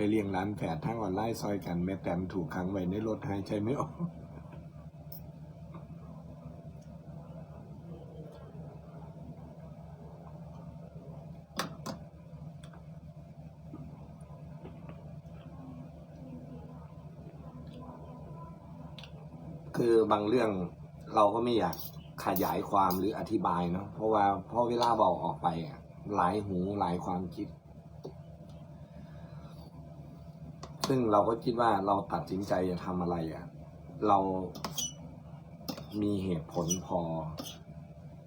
ไปเลี้ยงร้านแฝดทั้งออนไลน์ซอยกัน แม่แต้มถูกขังไว้ในรถหายใจไม่ออกคือบางเรื่องเราก็ไม่อยากขยายความหรืออธิบายเนาะเพราะว่าพอเวลาเบาออกไปอะหลายหูหลายความคิด ซึ่งเราก็คิดว่าเราตัดสินใจจะทำอะไรอะ่ะ เรามีเหตุผลพอ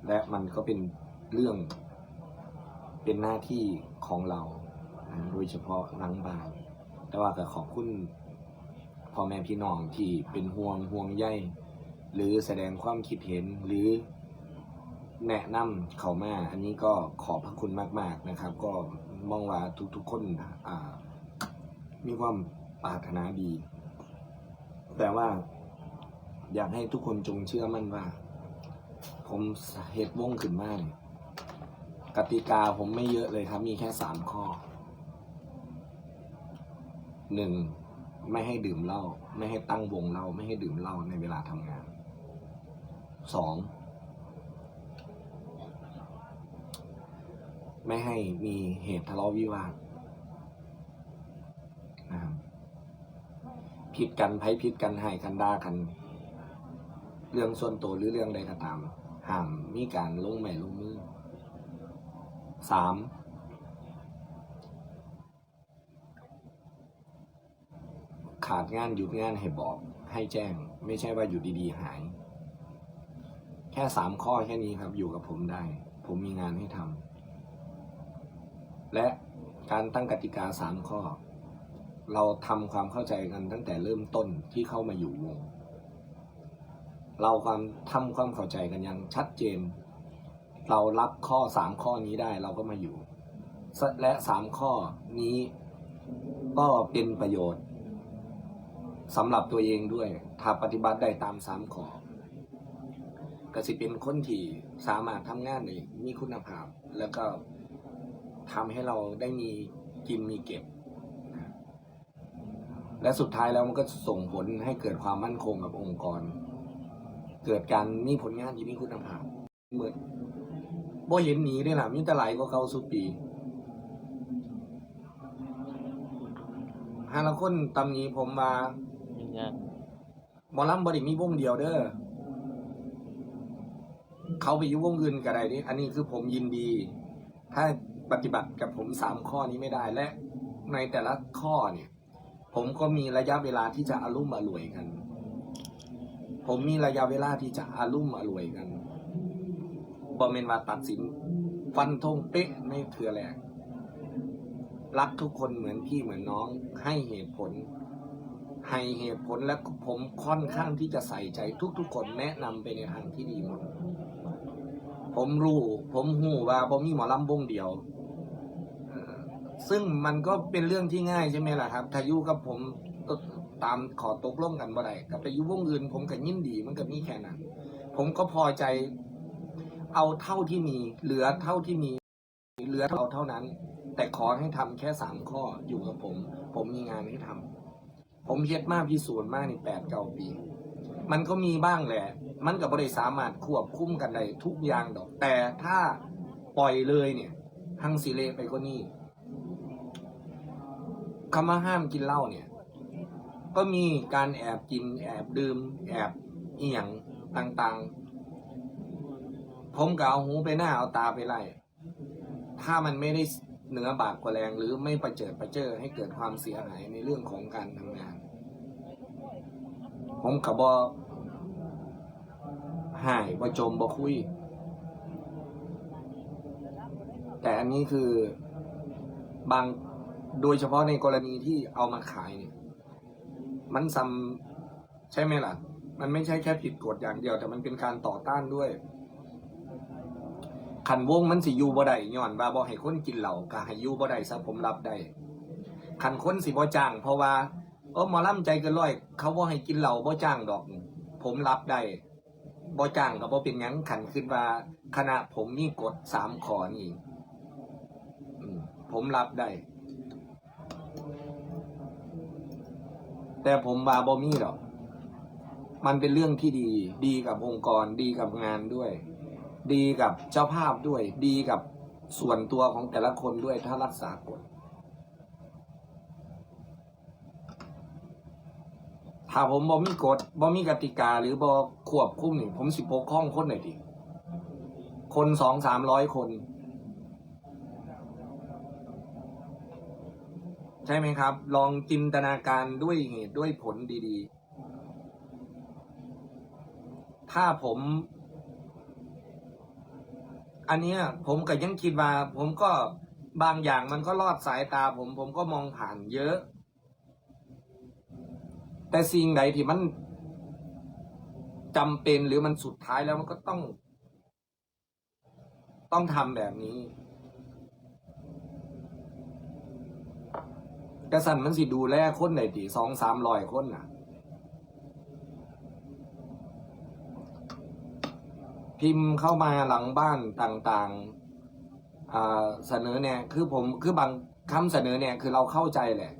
และมันก็เป็นเรื่องเป็นหน้าที่ของเรา โดยเฉพาะหลังบานแต่ว่าก็ขอบคุณพ่อแม่พี่น้องที่เป็นห่วงห่วงใยหรือแสดงความคิดเห็นหรือแนะนำเขามา อันนี้ก็ขอบพระคุณมาก ๆนะครับ ก็มองว่าทุกๆคนมีความ ปรารถนาดี แต่ว่าอยากให้ทุกคนจงเชื่อมั่นว่า ผมเฮ็ดวงขึ้นมาเนี่ยกติกาผมไม่เยอะเลยครับ มีแค่สามข้อหนึ่งไม่ให้ดื่มเหล้าไม่ให้ตั้งวงเหล้าไม่ให้ดื่มเหล้าในเวลาทำงานสองไม่ให้มีเหตุทะเลาะวิวาทนะครับ ผิดกันไพ่ผิดกันให้กันด่ากัน เรื่องส่วนตัวหรือเรื่องใดก็ตามห้ามมีการลงไม้ลงมือสามขาดงานหยุดงานให้บอกให้แจ้ง ไม่ใช่ว่าอยู่ดีๆหาย แค่สามข้อแค่นี้ครับอยู่กับผมได้ ผมมีงานให้ทำและการตั้งกติกาสามข้อ เราทำความเข้าใจกันตั้งแต่เริ่มต้นที่เข้ามาอยู่วง เราความทำความเข้าใจกันอย่างชัดเจน เรารับข้อสามข้อนี้ได้เราก็มาอยู่ และสามข้อนี้ก็เป็นประโยชน์สำหรับตัวเองด้วย ถ้าปฏิบัติได้ตามสามข้อก็สิเป็นคนที่สามารถทำงานได้มีคุณภาพ แล้วก็ทำให้เราได้มีกินมีเก็บ และสุดท้ายแล้วมันก็ส่งผลให้เกิดความมั่นคงกับองค์กร เกิดการมีผลงานที่มีคุณภาพเหมือนบ่เห็นหนีได้ล่ะมีแต่ไหลก็เขาสุปีฮาละคนตำหนี้ผมมายืนยันหมอลำบริมีวงเดียวเด้อเขาไปยู่วงอื่นก็ได้นี่อันนี้คือผมยินดี ถ้าปฏิบัติกับผมสามข้อนี้ไม่ได้และในแต่ละข้อเนี่ย ผมก็มีระยะเวลาที่จะอารุ่มอร่วยกัน ผมมีระยะเวลาที่จะอารุ่มอร่วยกันบอมเมนมาตัดสินฟันธงเป๊ะในเถือแรกรักทุกคนเหมือนพี่เหมือนน้อง ให้เหตุผล ให้เหตุผลและผมค่อนข้างที่จะใส่ใจทุกๆคนแนะนำไปในทางที่ดีหมด ผมรู้ ผมหูว่าผมมีหมอลำวงเดียว ซึ่งมันก็เป็นเรื่องที่ง่ายใช่ไหมล่ะครับถ้าอยู่กับผมก็ตามขอตกลงกันบ่ได้กับไปอยู่วงอื่น ผมก็ยินดีมันก็มีแค่นั้น ผมก็พอใจเอาเท่าที่มี เหลือเท่าที่มี เหลือเอาเท่านั้น แต่ขอให้ทำแค่สามข้ออยู่กับผม ผมมีงานให้ทำผมเฮ็ดมากพิสูจน์มากในแปดเก้าปี มันก็มีบ้างแหละ มันกับบริสามารถควบคุมกันได้ทุกอย่างดอก แต่ถ้าปล่อยเลยเนี่ย ทังสิเลไปก็นี่ คำว่าห้ามกินเหล้าเนี่ย ก็มีการแอบกินแอบดื่ม แอบเอียงต่างๆ ผมก็เอาหูไปหน้าเอาตาไปไล่ ถ้ามันไม่ได้เหนือบากกว่าแรงหรือไม่ประเจิดประเจิอให้เกิดความเสียหายในเรื่องของการทำงาน ผมกับบอหายบ่จมบ่คุย แต่อันนี้คือบาง โดยเฉพาะในกรณีที่เอามาขายเนี่ยมันซ้ำใช่ไหมล่ะ มันไม่ใช่แค่ผิดกฎอย่างเดียว แต่มันเป็นการต่อต้านด้วย ขันวงมันสิยูบ่ได้ย้อนว่าบ่ให้คนกินเหล้าก็ให้ยูบ่ได้ซะผมรับได้ขันคนสิบ่จ้าง เพราะว่าเออหมอล่ำใจเกันร้อย เขาบ่ให้กินเหล้าบ่จ้างดอก ผมรับได้บ่จ้างก็บ่เป็นยังขันขึ้นว่าคณะผมมีกฎสามขอนี่ผมรับได้ แต่ผมบาบอมี่หรอก มันเป็นเรื่องที่ดี ดีกับองค์กร ดีกับงานด้วย ดีกับเจ้าภาพด้วย ดีกับส่วนตัวของแต่ละคนด้วยถ้ารักษากฎถ้าผมบอมีกฎบอมีกติกา หรือบอควบคุมนี่ผมสิปกครองคนหน่อยดีคนสองสามร้อยคน ใช่ไหมครับ ลองจินตนาการด้วยเหตุด้วยผลดีๆ ถ้าผม อันเนี้ย ผมก็ยังคิดว่า ผมก็บางอย่างมันก็ลอดสายตาผม ผมก็มองผ่านเยอะ แต่สิ่งใดที่มันจำเป็นหรือมันสุดท้ายแล้วมันก็ต้อง ต้องทำแบบนี้ กระสันมันสิดูแลคนไหนตีสองสามร้อยคนน่ะ พิมพ์เข้ามาหลังบ้านต่างๆเสนอเนี่ยคือผมคือบางคำเสนอเนี่ยคือเราเข้าใจแหละ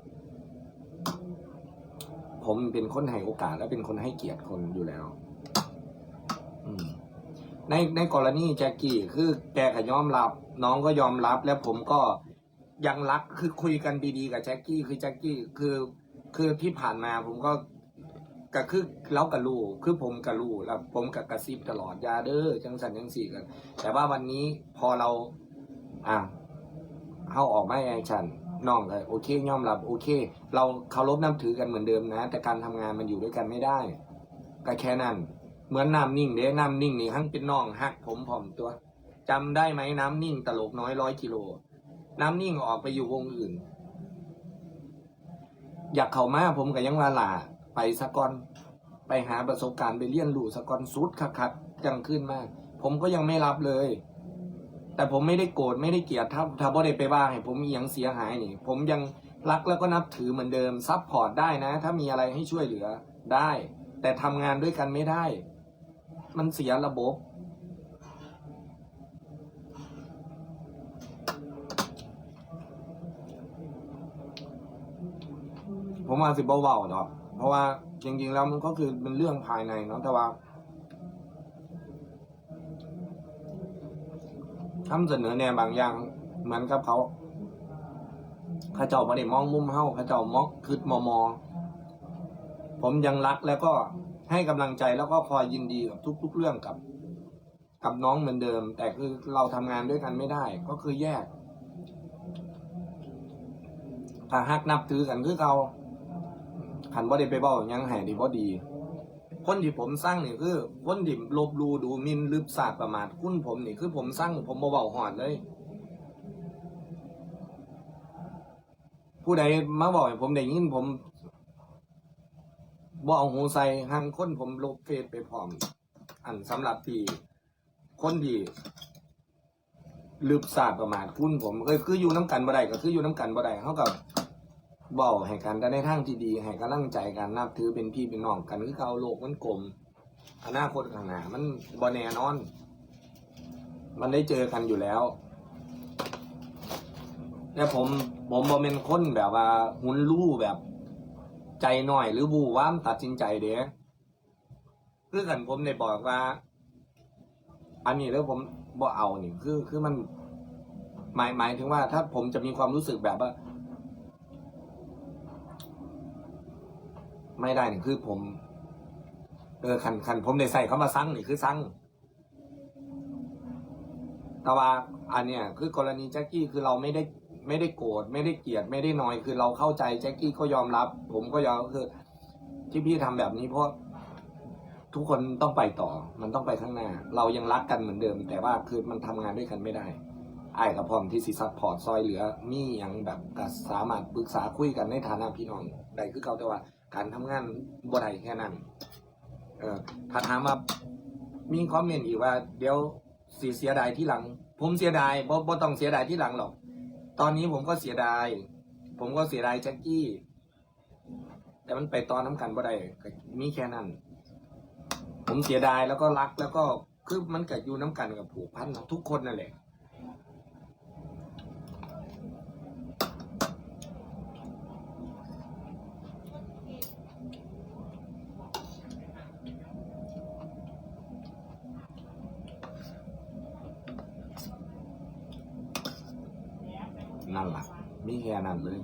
ผมเป็นคนให้โอกาสและเป็นคนให้เกียรติคนอยู่แล้วในในกรณีแจ็คกี้คือแกก็ยอมรับ น้องก็ยอมรับแล้วผมก็ ยังรักคือคุยกันดีๆกับแจ็คกี้คือแจ็คกี้คือคือที่ผ่านมาผมก็ก็คือเรากับลูคือผมกับลูแล้วผมกับกระซิบตลอดยาเด้อจังสันจังสี่กัน แต่ว่าวันนี้พอเราอะเข้าออกไมาแอคชั่นน้องเลยโอเคยอมรับโอเค เราเคารพนับถือกันเหมือนเดิมนะ แต่การทำงานมันอยู่ด้วยกันไม่ได้ก็แค่นั้น เหมือนน้ำนิ่งเด้น้ำนิ่งนี่ทั้งเป็นน้องหักผมผอมตัวจำได้ไหมน้ำนิ่งตลกน้อยร้อยกิโล น้ำนิ่งออกไปอยู่วงอื่น อยากเข้ามาผมกับยังว่าหลาไปสะก่อน ไปหาประสบการณ์ไปเรียนรู้สะก่อนสุดคักๆจังขึ้นมาก ผมก็ยังไม่รับเลย แต่ผมไม่ได้โกรธไม่ได้เกลียดถ้าถ้าบ่ได้ไปว่าให้ผมมีอย่างเสียหายนี่ ผมยังรักแล้วก็นับถือเหมือนเดิมซับพอร์ตได้นะ ถ้ามีอะไรให้ช่วยเหลือได้ แต่ทำงานด้วยกันไม่ได้ มันเสียระบบ ผมว่าสิบเบาๆเนาะเพราะว่าจริงๆแล้วมันก็คือเป็นเรื่องภายในเนาะแต่ว่าทำเสนอแนวบางอย่างเหมือนกับเขาเขาเจ้าไม่ได้มองมุมเฮ้าเขาเจ้ามองคืดมอมอ ผมยังรักแล้วก็ให้กำลังใจแล้วก็คอยยินดีกับทุก ๆ เรื่องกับ กับน้องเหมือนเดิม แต่คือเราทำงานด้วยกันไม่ได้ ก็คือแยกถ้าฮักนับถือกันคือเรา ขันบ่ได้ไปเบ้าหยังแห่ดีบ่ดี คนที่ผมสร้างนี่คือ คนที่ลบลูดูหมินลึบศาสประมาทคุณผมนี่คือผมสร้างผมบ่เบาหอดเลย ผู้ใดมาบอกให้ผมได้ยินผมบ่เอาหูใส่หังคนผมลบเฟซไปพร้อม อันสำหรับที่คนที่ลืบศาสตร์ประมาทคุณผมก็คืออยู่น้ำกันบ่ได้ก็คืออยู่น้ำกันบ่ได้เท่ากับ บอกให้กันได้ในทางที่ดีให้กำลังใจกันนับถือเป็นพี่เป็นน้องกันคือเขาโลกมันกลมอนาคตข้างหน้ามันบ่แน่นอน มันได้เจอกันอยู่แล้วแต่ผมผมบ่เป็นคนแบบว่าหุนรู้แบบ ใจหน่อยหรือบูว่ามตัดสินใจเด้คือกันผมได้บอกว่า อันนี้แล้วผมบ่เอานี่คือคือมันหมายหมายถึงว่าถ้าผมจะมีความรู้สึกแบบว่า ไม่ได้นี่คือผมเออคันคันผมได้ใส่เขามาซังนี่คือซังแต่ว่าอันเนี้ยคือกรณีแจ็คกี้คือเราไม่ได้ไม่ได้โกรธไม่ได้เกลียดไม่ได้นอยคือเราเข้าใจแจ็คกี้ก็ยอมรับ ผมก็ยอมคือ ที่พี่ทำแบบนี้เพราะทุกคนต้องไปต่อ มันต้องไปข้างหน้า เรายังรักกันเหมือนเดิม แต่ว่าคือมันทำงานด้วยกันไม่ได้ไอ้กับพร้อมที่สิซัพพอร์ตซอยเหลือ มีอย่างแบบก็สามารถปรึกษาคุยกันในฐานะพี่น้องได้คือเขาแต่ว่า การทำงานบ่ได้แค่นั้น เออถ้าถามว่ามีคอมเมนต์อีกว่า เดี๋ยวสีเสียดายที่หลัง ผมเสียดายบ่บ่ต้องเสียดายที่หลังหรอก ตอนนี้ผมก็เสียดาย ผมก็เสียดายแจ็คกี้ แต่มันไปตอนน้ำกันบ่ได้มีแค่นั้น ผมเสียดายแล้วก็รักแล้วก็คือมันเกิดอยู่น้ำกันกับผูกพันทุกคนนั่นแหละ นั่นล่ะมีแค่นั้นเลย